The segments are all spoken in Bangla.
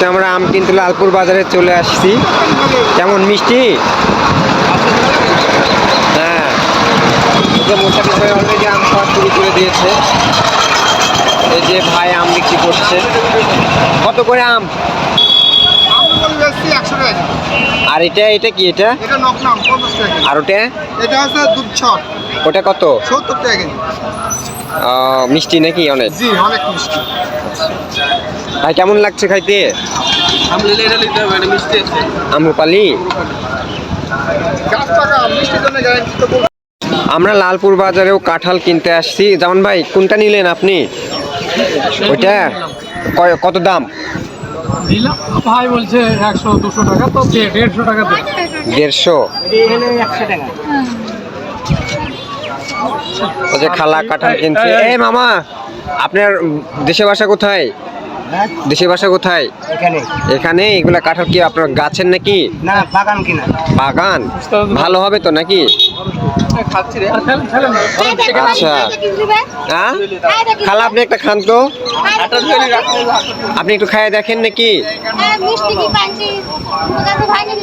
আজকে আমরা আম কিনতে লালপুর বাজারে চলে আসছি। কেমন মিষ্টি? হ্যাঁ। এই মোটামুটি ভাই অলরেডি আম খাওয়া শুরু করে দিয়েছে। এই যে ভাই আম বিক্রি করছে। কত করে আম? আর এটা এটা কি এটা। আর ওটা? এটা হচ্ছে দুধ ছট। ওটা কত? সত্তর টাকা মিষ্টি নাকি অনেক? জি অনেক মিষ্টি। ভাই কেমন লাগছে খাইতে? আমরুপালি। আমরা লালপুর বাজারেও কাঁঠাল কিনতে আসছি। যেমন ভাই কোনটা নিলেন আপনি? ওইটা? কত দাম? ভাই বলছে একশো দুশো টাকা তো দেড়শো টাকা দেড়শো? ওই যে খালা কাঁঠাল কিনছে। এই মামা আপনার দেশে বাসা কোথায়? দেশে বাসা কোথায়? এখানে। এখানে? এগুলা কাঁঠাল কি আপনার গাছের নাকি? না বাগান কিনা। বাগান? ভালো হবে তো নাকি? না। আচ্ছা। হ্যাঁ? খালা আপনি একটা খান তো। আপনি একটু খাইয়ে দেখেন নাকি?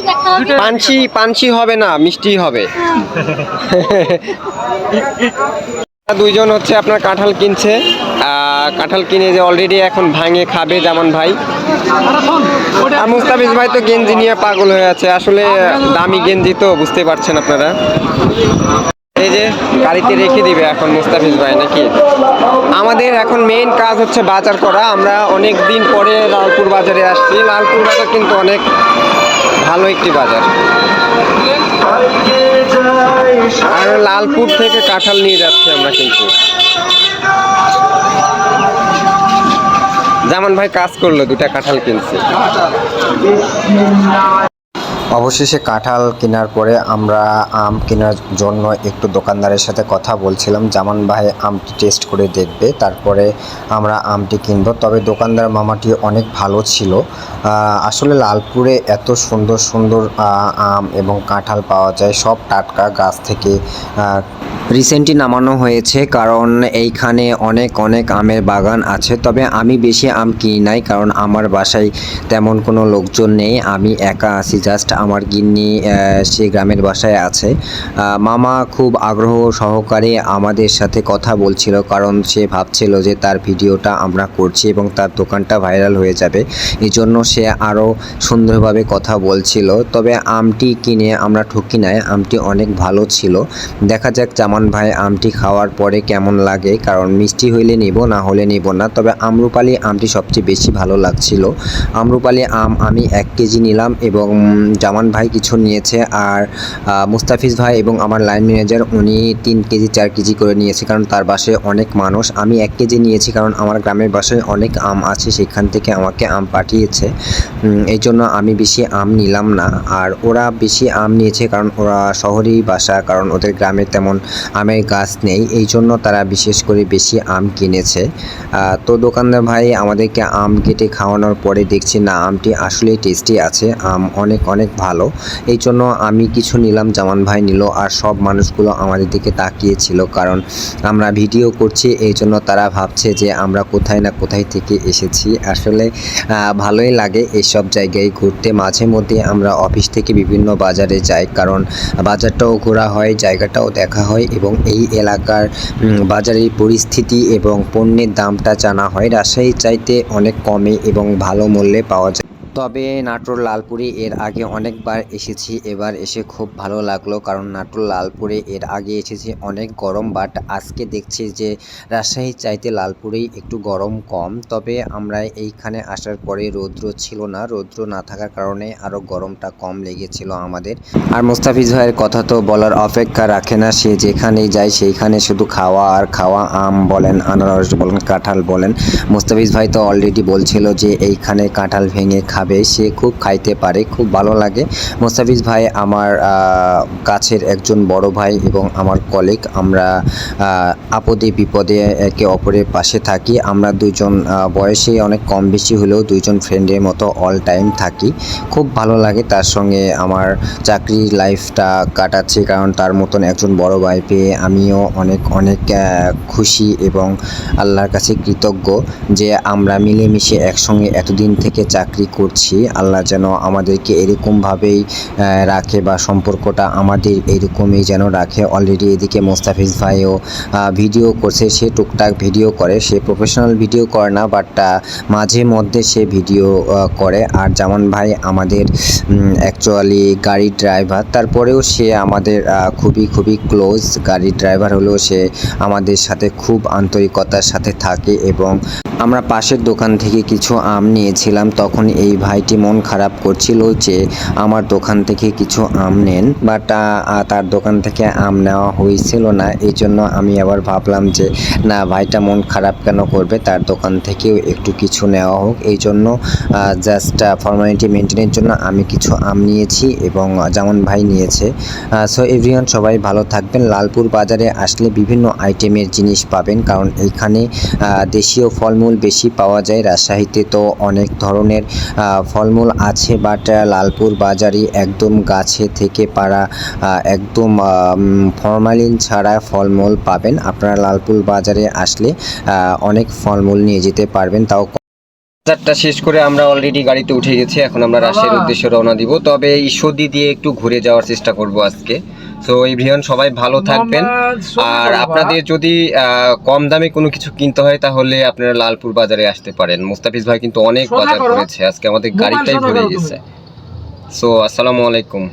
একটা হবে। পানসি পানসি হবে না মিষ্টি হবে। দুইজন হচ্ছে আপনার কাঁঠাল কিনছে। কাঁঠাল কিনে যে অলরেডি এখন ভাঙে খাবে যেমন ভাই। মুস্তাফিজ ভাই তো গেঞ্জি নিয়ে পাগল হয়ে আছে। আসলে দামি গেঞ্জি তো বুঝতে পারছেন আপনারা। এই যে গাড়িতে রেখে দিবে এখন মুস্তাফিজ ভাই নাকি? আমাদের এখন মেইন কাজ হচ্ছে বাজার করা। আমরা অনেক দিন পরে লালপুর বাজারে আসছি। লালপুর বাজার কিন্তু অনেক ভালো একটি বাজার। আর লালপুর থেকে কাঁঠাল নিয়ে যাচ্ছি আমরা কিন্তু। জামান ভাই কাজ করল, দুটা কাঁঠাল কিনছে। অবশেষে কাঁঠাল কেনার পরে আমরা আম কেনার জন্য একটু দোকানদারের সাথে কথা বলছিলাম। জামান ভাই আমটি টেস্ট করে দেখবে, তারপরে আমরা আমটি কিনব। তবে দোকানদার মামাটি অনেক ভালো ছিল। আসলে লালপুরে এত সুন্দর সুন্দর আম এবং কাঁঠাল পাওয়া যায়। সব টাটকা গাছ থেকে রিসেন্টলি নামানো হয়েছে, কারণ এইখানে অনেক অনেক আমের বাগান আছে। তবে আমি বেশি আম কিনি নাই, কারণ আমার বাসায় তেমন কোনো লোকজন নেই। আমি একা আছি জাস্ট আমার গিন্নি সে গ্রামের বাসায় আছে। মামা খুব আগ্রহ সহকারে আমাদের সাথে কথা বলছিল, কারণ সে ভাবছিল যে তার ভিডিওটা আমরা করছি এবং তার দোকানটা ভাইরাল হয়ে যাবে। এই জন্য সে আরও সুন্দরভাবে কথা বলছিল। তবে আমটি কিনে আমরা ঠকি নাই, আমটি অনেক ভালো ছিল। দেখা যাক জামান ভাই, আমটি খাওয়ার পরে কেমন লাগে? কারণ মিষ্টি হইলে নিব, না হলে নিব না। তবে আম্রপালি আমটি সবচেয়ে বেশি ভালো লাগছিল। আম্রপালি আম আমি এক কেজি নিলাম এবং জামান ভাই কিছু নিয়েছে আর মুস্তাফিজ ভাই এবং আমার লাইন ম্যানেজার উনি তিন কেজি, চার কেজি করে নিয়েছে কারণ তার বাসায় অনেক মানুষ। আমি এক কেজি নিয়েছি কারণ আমার গ্রামের বাসায় অনেক আম আছে, সেখান থেকে আমাকে আম পাঠিয়েছে। এই জন্য আমি বেশি আম নিলাম না। আর ওরা বেশি আম নিয়েছে কারণ ওরা শহরেই বাসা, কারণ ওদের গ্রামে তেমন আমের গাছ নেই। এই জন্য তারা বিশেষ করে বেশি আম কিনেছে। তো দোকানদার ভাই, আমাদেরকে আম কেটে খাওয়ানোর পরে দেখছি, না, আমটি আসলেই টেস্টি আছে, আম অনেক অনেক ভালো। এই জন্য আমি কিছু নিলাম, জামান ভাই নিল, আর সব মানুষগুলো আমাদের দিকে তাকিয়েছিল, কারণ আমরা ভিডিও করছি, এই জন্য তারা ভাবছে যে আমরা কোথায় না কোথায় থেকে এসেছি। আসলে ভালোই লাগে এইসব জায়গায় ঘুরতে। মাঝে মধ্যে আমরা অফিস থেকে বিভিন্ন বাজারে যাই, কারণ বাজারটাও ঘোরা হয়, জায়গাটাও দেখা হয়। এবং এই এলাকার বাজারের পরিস্থিতি এবং পণ্যের দামটা জানা হয়। রাজশাহীর চাইতে অনেক কমে এবং ভালো মূল্যে পাওয়া যায়। তবে নাটোর লালপুরে এর আগে অনেকবার এসেছি। এবার এসে খুব ভালো লাগল কারণ নাটোর লালপুরে এর আগে এসেছি অনেক গরম বাট আজকে দেখছি যে রাজশাহীর চাইতে লালপুরেই একটু গরম কম। তবে আমরা এইখানে আসার পরে রৌদ্র ছিল না, রৌদ্র না থাকার কারণে আরও গরমটা কম লেগেছিল আমাদের। আর মুস্তাফিজ ভাইয়ের কথা তো বলার অপেক্ষা রাখে না, সে যেখানেই যায় সেইখানে শুধু খাওয়া আর খাওয়া আম বলেন, আনারস বলেন, কাঁঠাল বলেন। মুস্তাফিজ ভাই তো অলরেডি বলছিল যে এইখানে কাঁঠাল ভেঙে খাবে। সে খুব খাইতে পারে, খুব ভালো লাগে। মুস্তাফিজ ভাই আমার কাছের একজন বড় ভাই এবং আমার কলিগ আমরা আপদে বিপদে একে অপরের পাশে থাকি। আমরা দুজন বয়সে অনেক কম বেশি হলেও দুইজন ফ্রেন্ডের মতো অল টাইম থাকি। খুব ভালো লাগে তার সঙ্গে আমার চাকরির লাইফটা কাটাচ্ছি কারণ তার মতন একজন বড় ভাই পেয়ে আমিও অনেক অনেক খুশি এবং আল্লাহর কাছে কৃতজ্ঞ যে আমরা মিলেমিশে একসঙ্গে এতদিন থেকে চাকরি করি করছি। আল্লাহ যেন আমাদেরকে এরকমভাবেই রাখে বা সম্পর্কটা আমাদের এরকমই যেন রাখে। অলরেডি এদিকে মোস্তাফিজ ভাইও ভিডিও করছে, সে টুকটাক ভিডিও করে। সে প্রফেশনাল ভিডিও করে না বাট মাঝে মধ্যে সে ভিডিও করে। আর জামান ভাই আমাদের অ্যাকচুয়ালি গাড়ির ড্রাইভার তারপরেও সে আমাদের খুবই খুবই ক্লোজ গাড়ির ড্রাইভার হলেও সে আমাদের সাথে খুব আন্তরিকতার সাথে থাকে এবং আমরা পাশের দোকান থেকে কিছু আম নিয়েছিলাম। তখন এই ভাইটি মন খারাপ করছিল যে আমার দোকান থেকে কিছু আম নেন বাট তার দোকান থেকে আম নেওয়া হয়েছিল না। এই জন্য আমি আবার ভাবলাম যে, না, ভাইটা মন খারাপ কেন করবে? তার দোকান থেকেও একটু কিছু নেওয়া হোক। এই জন্য জাস্ট ফর্মালিটি মেনটেনের জন্য আমি কিছু আম নিয়েছি এবং যেমন ভাই নিয়েছে। সো এভরিওয়ান সবাই ভালো থাকবেন। লালপুর বাজারে আসলে বিভিন্ন আইটেমের জিনিস পাবেন, কারণ এইখানে দেশীয় ফলমূল বেশি পাওয়া যায়। রাজশাহীতে তো অনেক ধরনের ফলমূল আছে বাট লালপুর বাজারে একদম গাছে থেকে পাড়া একদম ফরমালিন ছাড়া ফলমূল পাবেন। আপনারা লালপুর বাজারে আসলে অনেক ফলমূল নিয়ে যেতে পারবেন। তাও বাজারটা শেষ করে আমরা অলরেডি গাড়িতে উঠে গেছি। এখন আমরা রাজশাহীর উদ্দেশ্যে রওনা দিব। তবে ঈশ্বরদী দিয়ে একটু ঘুরে যাওয়ার চেষ্টা করব আজকে। সো এভরিওয়ান সবাই ভালো থাকবেন। আর আপনাদের যদি আহ, কম দামে কোনো কিছু কিনতে হয় তাহলে আপনারা লালপুর বাজারে আসতে পারেন। মুস্তাফিজ ভাই কিন্তু অনেক বাজার করেছে। আজকে আমাদের গাড়িটাই ভরে গেছে। সো আসসালামু আলাইকুম।